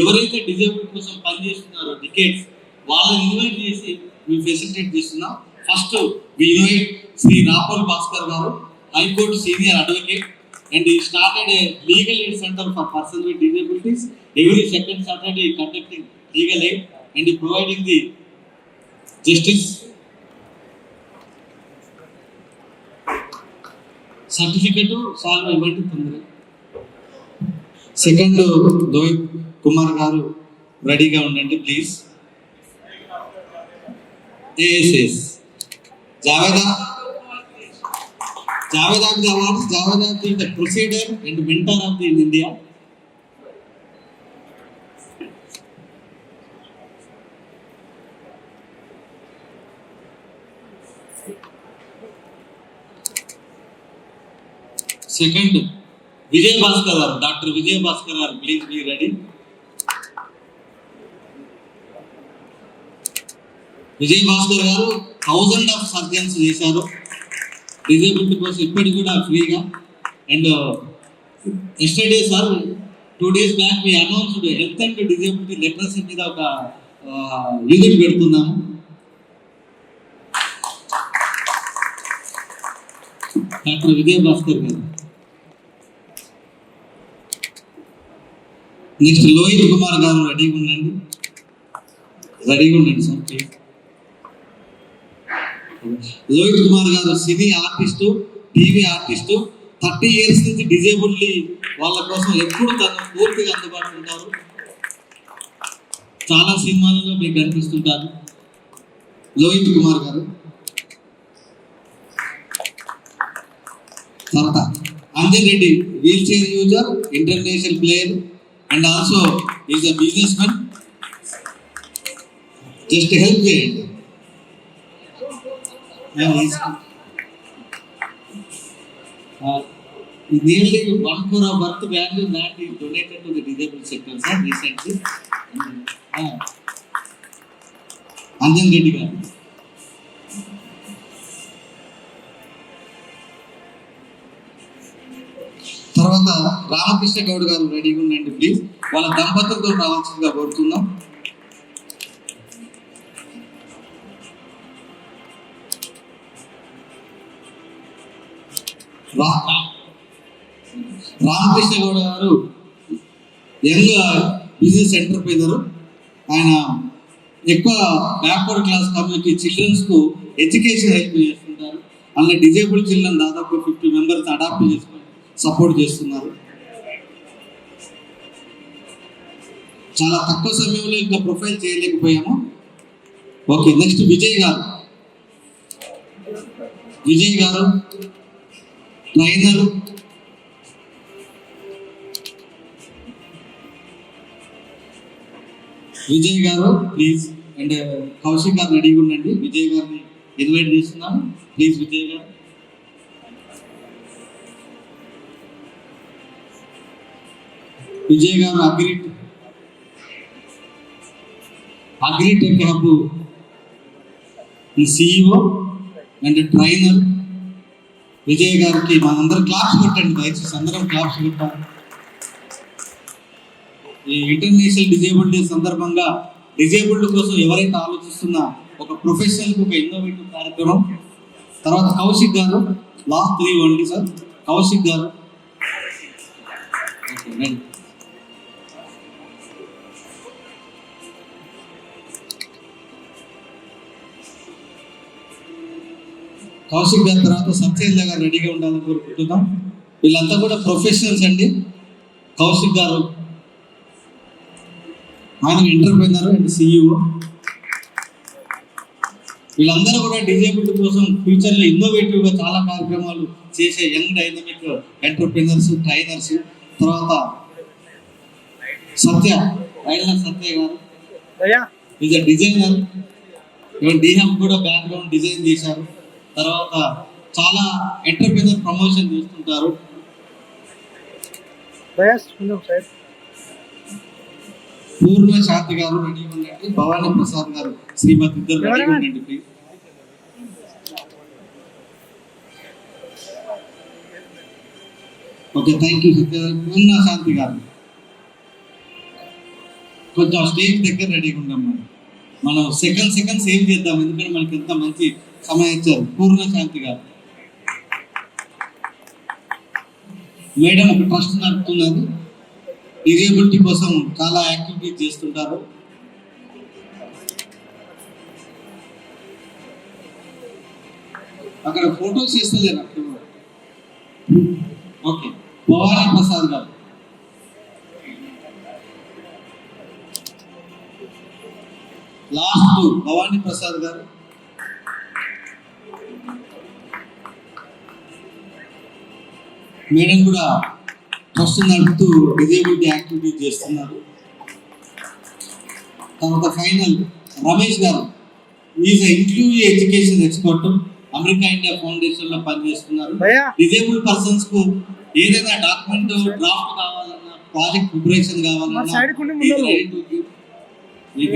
ఎవరైతే డిజేబుల్ కోసం పనిచేస్తున్నారో డికేట్స్ వాళ్ళని ఇన్వైట్ చేసి మేము ఫెసిలిటేట్ చేస్తున్నాం. First we invite Shri Rapal Bhaskar garu high court senior advocate. And he started a legal aid centre for person with disabilities every second Saturday conducting legal aid and providing the justice certificate solve ఇవ్వండి తొందరగా second Rohith Kumar garu రెడీగా ఉండండి please S S Javeda. Javeda the awards Javeda of the procedure and mentor of the in India. Second Vijay Bhaskar garu doctor Vijaya Bhaskar garu please be ready Vijay Bhaskar garu thousand of surgeons చేశారు. Disability కోసం ఇప్పటికి కూడా ఫ్రీగా. And yesterday sir two days back me announced health and disability literacy మీద ఒక unit పెడుతున్నాము. Doctor Vijay Bhaskar గారు. Next Lohit Kumar garu రెడీగా ఉండండి. రెడీగా ఉండండి sir please. Lohith Kumar garu cine artist TV artist thirty years నుంచి డిజేబుల్లీ వాళ్ళ కోసం ఎప్పుడు తను పూర్తిగా అందుబాటులో ఉంటారు. చాలా సినిమాలలో మీకు కనిపిస్తుంటారు. లోహిత్ కుమార్ గారు. తర్వాత Anjan Reddy wheelchair user international player and also is a businessman just help చేయండి. Nearly one crore of worth value that is donated to disable sector sir recently. Anjan Reddy garu. తర్వాత రామకృష్ణ గౌడ్ గారు రెడీగా ఉండండి ప్లీజ్ వాళ్ళ దంపతులతో రావాల్సిందిగా కోరుతున్నాం. రామకృష్ణ గౌడ్ గారు young business entrepreneur ఆయన ఎక్కువ బ్యాక్వర్డ్ క్లాస్ కమ్యూనిటీ చిల్డ్రన్స్కు ఎడ్యుకేషన్ హెల్ప్ చేస్తుంటారు. అలా డిజేబుల్ చిల్డ్రన్ దాదాపు ఫిఫ్టీ మెంబర్స్ అడాప్ట్ చేసుకొని సపోర్ట్ చేస్తున్నారు. చాలా తక్కువ సమయంలో ఇంకా ప్రొఫైల్ చేయలేకపోయాము. ఓకే నెక్స్ట్ విజయ్ గారు. విజయ్ గారు ట్రైనర్ విజయ్ గారు ప్లీజ్ అండ్ uh, కౌశిక్ గారు రెడీగా ఉండండి. విజయ్ గారిని ఇన్వైట్ చేస్తున్నాను. Please Vijay garu. Vijay garu agri agritech hub. CEO and trainer Vijay గారికి మనందరం క్లాప్స్ కొట్టండి దయచేసి అందరం క్లాప్స్ కొట్టాలి ఈ ఇంటర్నేషనల్ డిజేబుల్ డే సందర్భంగా డిజేబుల్డ్ కోసం ఎవరైతే ఆలోచిస్తున్నా ఒక ప్రొఫెషనల్ ఒక ఇన్నోవేటివ్ కార్యక్రమం. తర్వాత Kaushik garu last three only sir. Kaushik garu. Okay రండి కౌశిక్ గారి తర్వాత సత్యేంద్ర గారు రెడీగా ఉండాలని కోరుకుంటున్నాం. వీళ్ళంతా కూడా ప్రొఫెషనల్స్ అండి. కౌశిక్ గారు ఆయన ఎంటర్ప్రైనర్ అండ్ సిఇఓ వీళ్ళందరూ కూడా డిజేబుల్డ్ కోసం ఫ్యూచర్లో ఇన్నోవేటివ్గా చాలా కార్యక్రమాలు చేసే యంగ్ డైనమిక్ ఎంటర్ప్రైనర్స్ ట్రైనర్స్ తర్వాత సత్య రైళ్ళ సత్య గారు. Is a designer. డిహెమ్ కూడా బ్యాక్గ్రౌండ్ డిజైన్ చేశారు. తర్వాత చాలా ఎంటర్ప్రినర్ ప్రమోషన్ చేస్తుంటారు. పూర్ణ శాంతి గారు రెడీ ఉండండి. భవానీ ప్రసాద్ గారు శ్రీమతి ఇద్దరు రెడీ? ఉండండి please okay thank you Satya Purna Shanthi garu. కొంచెం స్టేజ్ దగ్గర రెడీగా ఉన్నాం మనం మనం సెకండ్ సెకండ్ సేవ్ చేద్దాం ఎందుకంటే మనకి ఎంత మంచి సమయం పూర్ణశాంతి గారు మేడం ఒక ట్రస్ట్ నడుపుతున్నది డిజేబిలిటీ కోసం చాలా యాక్టివిటీస్ చేస్తుంటారు. అక్కడ ఫోటోస్ చేస్తలేరు అక్కడ. ఓకే భవానీ ప్రసాద్ గారు. లాస్ట్ భవానీ ప్రసాద్ గారు. మేడం కూడా ట్రస్ట్ నడుపుతూ డిజేబిలిటీ యాక్టివిటీ చేస్తున్నారు. తర్వాత final Ramesh garu is inclusive education expert America India ఫౌండేషన్లో పనిచేస్తున్నారు. డిజేబుల్ పర్సన్స్కు ఏదైనా డాక్యుమెంట్ డ్రాఫ్ట్ కావాలన్నా ప్రాజెక్ట్ ప్రిపరేషన్ కావాలన్నా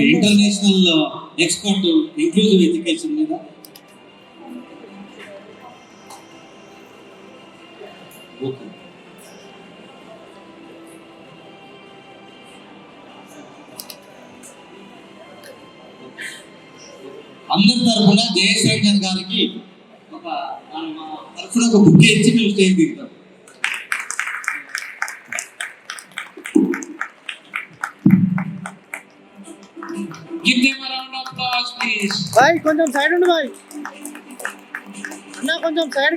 ఇంటర్నేషనల్ ఎక్స్పర్ట్ ఇంక్లూజివ్ ఎడ్యుకేషన్ మీద ఓకే అందరి తరఫున జయశంకర్ గారికి ఒక తరఫున ఒక బుక్ ఇచ్చి మేము స్టేజ్ దిగుతాం. కొంచెం సైడ్ ఉండు బాయ్ అన్నా కొంచెం సైడ్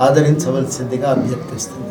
ఆదరించవలసిందిగా అభ్యర్థిస్తుంది